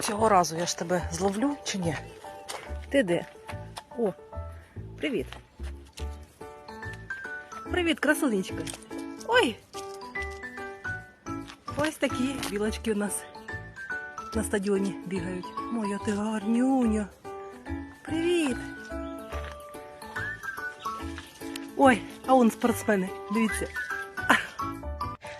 Цього разу я ж тебе зловлю чи ні? Ти де? О, привіт. Привіт, красунечка. Ой! Ось такі білочки у нас на стадіоні бігають. Моя ти гарнюня. Привіт. Ой, а он спортсмени, дивіться.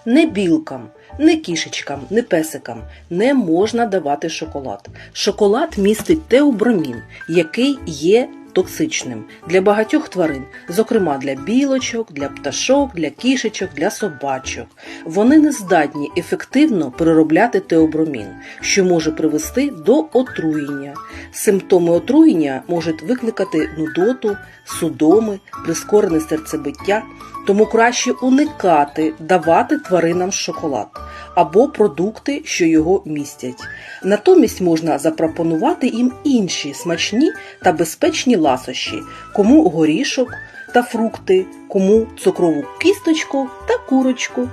Не білкам, не кішечкам, не песикам не можна давати шоколад. Шоколад містить теобромін, який є токсичним для багатьох тварин, зокрема для білочок, для пташок, для кішечок, для собачок. Вони не здатні ефективно переробляти теобромін, що може привести до отруєння. Симптоми отруєння можуть викликати нудоту, судоми, прискорене серцебиття, тому краще уникати давати тваринам шоколад або продукти, що його містять. Натомість можна запропонувати їм інші смачні та безпечні ласощі, кому горішок та фрукти, кому цукрову кісточку та курочку.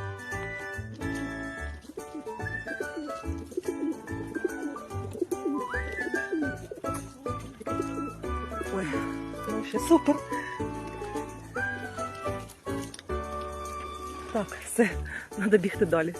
Ой, ну ще супер. Так, все, треба бігти далі.